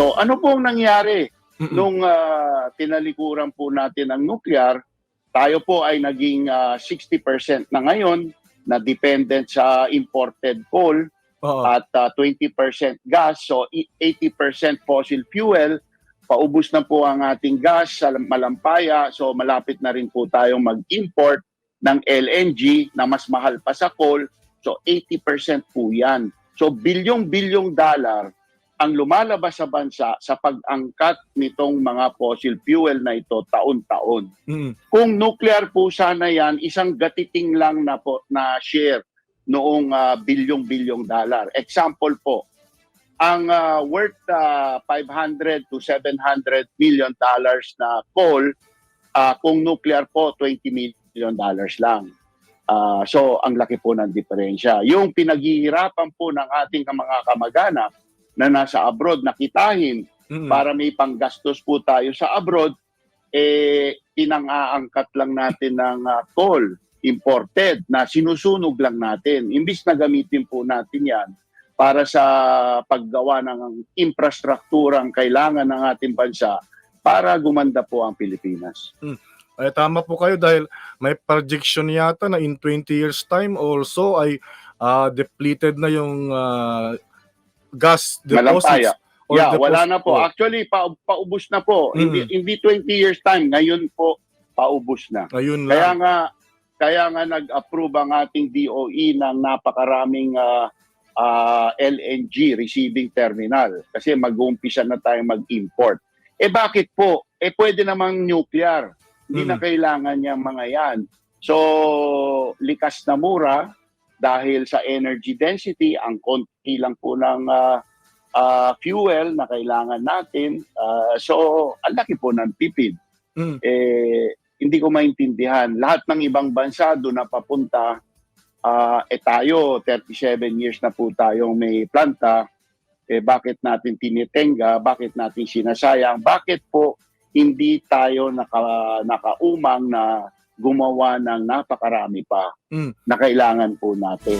ano pong nangyari Mm-mm. nung ah, tinalikuran po natin ang nuclear? Tayo po ay naging ah, 60% na ngayon na dependent sa imported coal Oo. at ah, 20% gas. So i- 80% fossil fuel. Paubos na po ang ating gas sa Malampaya. So malapit na rin po tayong mag-import ng LNG na mas mahal pa sa coal. So 80% po yan. So bilyong-bilyong dollar ang lumalabas sa bansa sa pag-angkat nitong mga fossil fuel na ito taon-taon. Mm. Kung nuclear po sana yan, isang gatiting lang na, po, na share noong ah, bilyong-bilyong dollar. Example po, ang ah, worth ah, 500 to 700 million dollars na coal, ah, kung nuclear po, 20 million dollars lang. Ah, so, ang laki po ng diferensya. Yung pinaghihirapan po ng ating mga kamag-anak na nasa abroad na kitahin Mm. para may panggastos po tayo sa abroad, eh, pinang-aangkat lang natin ng ah, coal imported na sinusunog lang natin. Imbis na gamitin po natin yan para sa paggawa ng infrastruktura ang kailangan ng ating bansa para gumanda po ang Pilipinas. Ay, tama po kayo dahil may projection yata na in 20 years time also ay ah, depleted na yung ah, gas Malampaya. deposits. or Yeah, wala deposit- na po. Actually, pa paubos na po. Mm. Hindi, hindi 20 years time. Ngayon po, paubos na. Ayun Kaya lang. nga kaya nga nag-approve ang ating DOE ng napakaraming ah, ah, LNG receiving terminal kasi mag-uumpisa na tayo mag-import. Eh bakit po? Eh pwede namang nuclear. Hindi na Mm. kailangan niya mga yan. So, likas na mura dahil sa energy density, ang konti lang po ng ah, ah, fuel na kailangan natin. Ah, so, ang laki po ng tipid Mm. eh, hindi ko maintindihan. Lahat ng ibang bansa doon na papunta, ah, eh tayo, 37 years na po tayong may planta, eh bakit natin tinitenga, bakit natin sinasayang, bakit po hindi tayo naka, nakaumang na gumawa ng napakarami pa Mm. na kailangan po natin.